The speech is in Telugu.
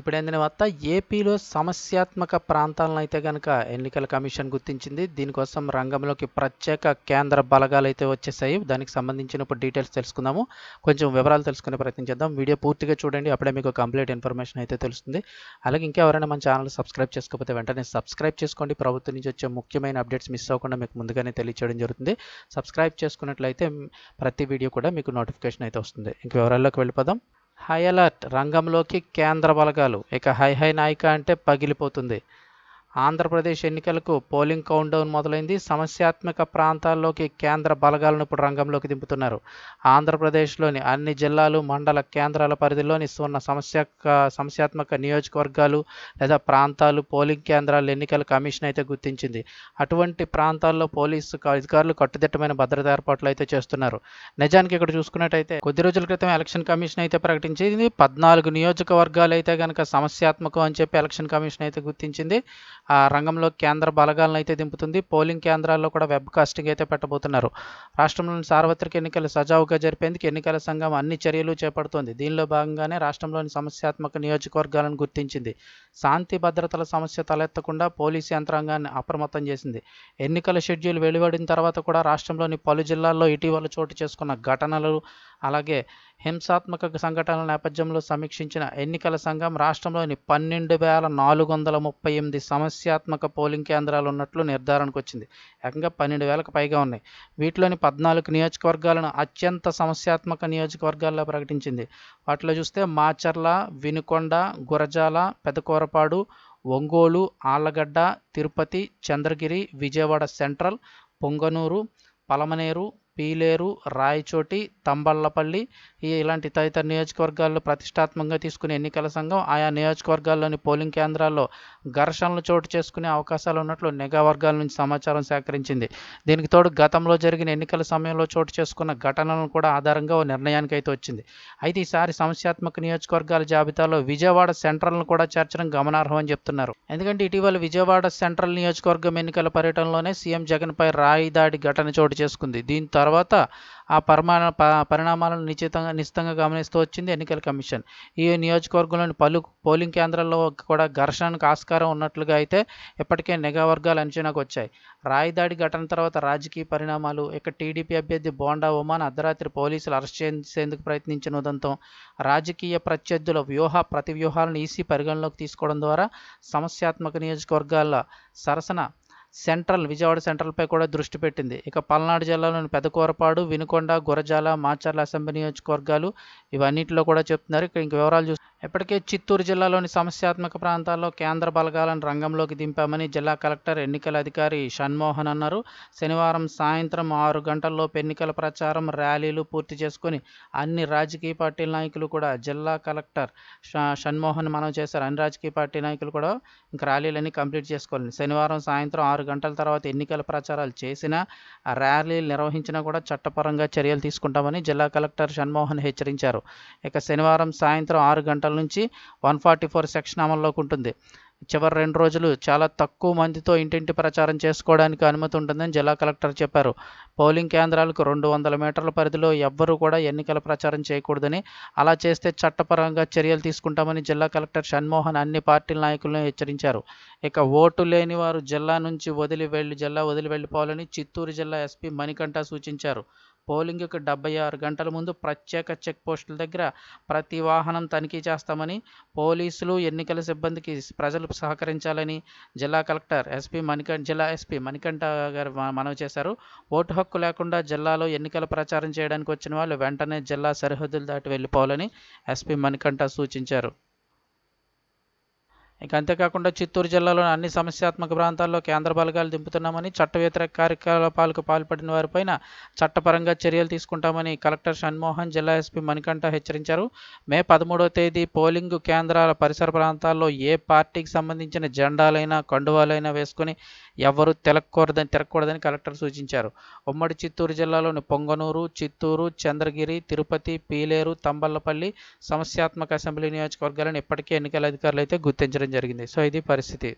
ఇప్పుడు అందిన వార్త ఏపీలో సమస్యాత్మక ప్రాంతాలను అయితే కనుక ఎన్నికల కమిషన్ గుర్తించింది. దీనికోసం రంగంలోకి ప్రత్యేక కేంద్ర బలగాలు అయితే వచ్చేసాయి. దానికి సంబంధించిన డీటెయిల్స్ తెలుసుకుందాము. కొంచెం వివరాలు తెలుసుకునే ప్రయత్నం చేద్దాం. వీడియో పూర్తిగా చూడండి. అప్పుడే మీకు కంప్లీట్ ఇన్ఫర్మేషన్ అయితే తెలుస్తుంది. అలాగే ఇంకా ఎవరైనా మన ఛానల్ సబ్స్క్రైబ్ చేసుకోకపోతే వెంటనే సబ్స్క్రైబ్ చేసుకోండి. ప్రభుత్వం నుంచి వచ్చే ముఖ్యమైన అప్డేట్స్ మిస్ అవ్వకుండా మీకు ముందుగానే తెలియచేయడం జరుగుతుంది. సబ్స్క్రైబ్ చేసుకున్నట్లయితే ప్రతి వీడియో కూడా మీకు నోటిఫికేషన్ అయితే వస్తుంది. ఇంక వివరాల్లోకి వెళ్ళిపోదాం. High alert. రంగంలోకి కేంద్ర బలగాలు. ఇక హై హై నాయిక అంటే పగిలిపోతుంది. ఆంధ్రప్రదేశ్ ఎన్నికలకు పోలింగ్ కౌంట్డౌన్ మొదలైంది. సమస్యాత్మక ప్రాంతాల్లోకి కేంద్ర బలగాలను ఇప్పుడు రంగంలోకి దింపుతున్నారు. ఆంధ్రప్రదేశ్లోని అన్ని జిల్లాలు మండల కేంద్రాల పరిధిలోని ఉన్న సమస్య సమస్యాత్మక నియోజకవర్గాలు లేదా ప్రాంతాలు పోలింగ్ కేంద్రాలు ఎన్నికల కమిషన్ అయితే గుర్తించింది. అటువంటి ప్రాంతాల్లో పోలీసు అధికారులు కట్టుదిట్టమైన భద్రత ఏర్పాట్లు అయితే చేస్తున్నారు. నిజానికి ఇక్కడ చూసుకున్నట్టయితే కొద్ది రోజుల క్రితం ఎలక్షన్ కమిషన్ అయితే ప్రకటించింది. పద్నాలుగు నియోజకవర్గాలు అయితే కనుక సమస్యాత్మకం అని చెప్పి ఎలక్షన్ కమిషన్ అయితే గుర్తించింది. ఆ రంగంలో కేంద్ర బలగాలను అయితే దింపుతుంది. పోలింగ్ కేంద్రాల్లో కూడా వెబ్ కాస్టింగ్ అయితే పెట్టబోతున్నారు. రాష్ట్రంలోని సార్వత్రిక ఎన్నికలు సజావుగా జరిపేందుకు ఎన్నికల సంఘం అన్ని చర్యలు చేపడుతోంది. దీనిలో భాగంగానే రాష్ట్రంలోని సమస్యాత్మక నియోజకవర్గాలను గుర్తించింది. శాంతి భద్రతల సమస్య తలెత్తకుండా పోలీసు యంత్రాంగాన్ని అప్రమత్తం చేసింది. ఎన్నికల షెడ్యూల్ వెలువడిన తర్వాత కూడా రాష్ట్రంలోని పలు జిల్లాల్లో ఇటీవల చోటు చేసుకున్న ఘటనలు అలాగే హింసాత్మక సంఘటనల నేపథ్యంలో సమీక్షించిన ఎన్నికల సంఘం రాష్ట్రంలోని పన్నెండు వేల నాలుగు వందల ముప్పై ఎనిమిది సమస్యాత్మక పోలింగ్ కేంద్రాలు ఉన్నట్లు నిర్ధారణకు వచ్చింది. ఏకంగా పన్నెండు వేలకు పైగా ఉన్నాయి. వీటిలోని పద్నాలుగు నియోజకవర్గాలను అత్యంత సమస్యాత్మక నియోజకవర్గాల్లో ప్రకటించింది. వాటిలో చూస్తే మాచర్ల వినుకొండ గురజాల పెదకూరపాడు ఒంగోలు ఆళ్ళగడ్డ తిరుపతి చంద్రగిరి విజయవాడ సెంట్రల్ పొంగనూరు పలమనేరు పీలేరు రాయచోటి తంబళ్ళపల్లి ఇలాంటి తదితర నియోజకవర్గాల్లో ప్రతిష్టాత్మకంగా తీసుకునే ఎన్నికల సంఘం ఆయా నియోజకవర్గాల్లోని పోలింగ్ కేంద్రాల్లో ఘర్షణలు చోటు చేసుకునే అవకాశాలు ఉన్నట్లు నిఘా వర్గాల నుంచి సమాచారం సేకరించింది. దీనికి తోడు గతంలో జరిగిన ఎన్నికల సమయంలో చోటు చేసుకున్న ఘటనలను కూడా ఆధారంగా ఓ నిర్ణయానికి అయితే వచ్చింది. అయితే ఈసారి సమస్యాత్మక నియోజకవర్గాల జాబితాలో విజయవాడ సెంట్రల్ను కూడా చేర్చడం గమనార్హం అని చెప్తున్నారు. ఎందుకంటే ఇటీవల విజయవాడ సెంట్రల్ నియోజకవర్గం ఎన్నికల పర్యటనలోనే సీఎం జగన్పై రాయి దాడి ఘటన చోటు చేసుకుంది. దీంతో తర్వాత ఆ పరిమాణ పరిణామాలను నిశ్చితంగా నిశ్చితంగా గమనిస్తూ వచ్చింది ఎన్నికల కమిషన్. ఈ నియోజకవర్గంలోని పలు పోలింగ్ కేంద్రాల్లో కూడా ఘర్షణకు ఆస్కారం ఉన్నట్లుగా అయితే ఇప్పటికే నిఘా వర్గాలు అంచనాకు వచ్చాయి. రాయిదాడి ఘటన తర్వాత రాజకీయ పరిణామాలు ఇక టీడీపీ అభ్యర్థి బోండా ఉమాన్ అర్ధరాత్రి పోలీసులు అరెస్ట్ చేసేందుకు ప్రయత్నించిన ఉదంతం రాజకీయ ప్రత్యర్థుల వ్యూహ ప్రతి వ్యూహాలను ఈసీ పరిగణలోకి తీసుకోవడం ద్వారా సమస్యాత్మక నియోజకవర్గాల సరసన సెంట్రల్ విజయవాడ సెంట్రల్పై కూడా దృష్టి పెట్టింది. ఇక పల్నాడు జిల్లాలోని పెదకూరపాడు వినుకొండ గురజాల మాచర్ల అసెంబ్లీ నియోజకవర్గాలు ఇవన్నింటిలో కూడా చెప్తున్నారు. ఇక్కడ ఇంక వివరాలు చూస్తే ఇప్పటికే చిత్తూరు జిల్లాలోని సమస్యాత్మక ప్రాంతాల్లో కేంద్ర బలగాలను రంగంలోకి దింపామని జిల్లా కలెక్టర్ ఎన్నికల అధికారి షణ్మోహన్ అన్నారు. శనివారం సాయంత్రం ఆరు గంటల్లోపు ఎన్నికల ప్రచారం ర్యాలీలు పూర్తి చేసుకుని అన్ని రాజకీయ పార్టీల నాయకులు కూడా జిల్లా కలెక్టర్ షణ్మోహన్ మనవి చేశారు. అన్ని రాజకీయ పార్టీ నాయకులు కూడా ఇంకా ర్యాలీలన్నీ కంప్లీట్ చేసుకోవాలి. శనివారం సాయంత్రం ఆరు గంటల తర్వాత ఎన్నికల ప్రచారాలు చేసినా ర్యాలీలు నిర్వహించినా కూడా చట్టపరంగా చర్యలు తీసుకుంటామని జిల్లా కలెక్టర్ షణ్మోహన్ హెచ్చరించారు. ఇక శనివారం సాయంత్రం ఆరు గంటల నుంచి వన్ ఫార్టీ ఫోర్ సెక్షన్ అమల్లోకి ఉంటుంది. చివరి రెండు రోజులు చాలా తక్కువ మందితో ఇంటింటి ప్రచారం చేసుకోవడానికి అనుమతి ఉంటుందని జిల్లా కలెక్టర్ చెప్పారు. పోలింగ్ కేంద్రాలకు రెండు వందల మీటర్ల పరిధిలో ఎవ్వరూ కూడా ఎన్నికల ప్రచారం చేయకూడదని అలా చేస్తే చట్టపరంగా చర్యలు తీసుకుంటామని జిల్లా కలెక్టర్ షణ్మోహన్ అన్ని పార్టీల నాయకులను హెచ్చరించారు. ఇక ఓటు లేని వారు జిల్లా నుంచి వదిలి వెళ్ళి జిల్లా వదిలి వెళ్ళిపోవాలని చిత్తూరు జిల్లా ఎస్పీ మణికంఠ సూచించారు. పోలింగ్కు డెబ్బై ఆరు గంటల ముందు ప్రత్యేక చెక్ పోస్టుల దగ్గర ప్రతి వాహనం తనిఖీ చేస్తామని పోలీసులు ఎన్నికల సిబ్బందికి ప్రజలు సహకరించాలని జిల్లా కలెక్టర్ ఎస్పీ మణికంఠ జిల్లా ఎస్పీ మణికంఠ గారు మనవి చేశారు. ఓటు హక్కు లేకుండా జిల్లాలో ఎన్నికల ప్రచారం చేయడానికి వచ్చిన వాళ్ళు వెంటనే జిల్లా సరిహద్దులు దాటి వెళ్ళిపోవాలని ఎస్పీ మణికంఠ సూచించారు. ఇక అంతేకాకుండా చిత్తూరు జిల్లాలోని అన్ని సమస్యాత్మక ప్రాంతాల్లో కేంద్ర బలగాలు దింపుతున్నామని చట్ట వ్యతిరేక కార్యకలాపాలకు పాల్పడిన వారిపైన చట్టపరంగా చర్యలు తీసుకుంటామని కలెక్టర్ షణ్మోహన్ జిల్లా ఎస్పీ మణికంఠ హెచ్చరించారు. మే పదమూడవ తేదీ పోలింగ్ కేంద్రాల పరిసర ప్రాంతాల్లో ఏ పార్టీకి సంబంధించిన జెండాలైనా కండువాలైనా వేసుకుని ఎవరూ తిరగకూడదని తిరగకూడదని కలెక్టర్ సూచించారు. ఉమ్మడి చిత్తూరు జిల్లాలోని పొంగనూరు చిత్తూరు చంద్రగిరి తిరుపతి పీలేరు తంబల్లపల్లి సమస్యాత్మక అసెంబ్లీ నియోజకవర్గాలను ఇప్పటికే ఎన్నికల అధికారులు అయితే గుర్తించడం జరిగింది. సో ఇది పరిస్థితి.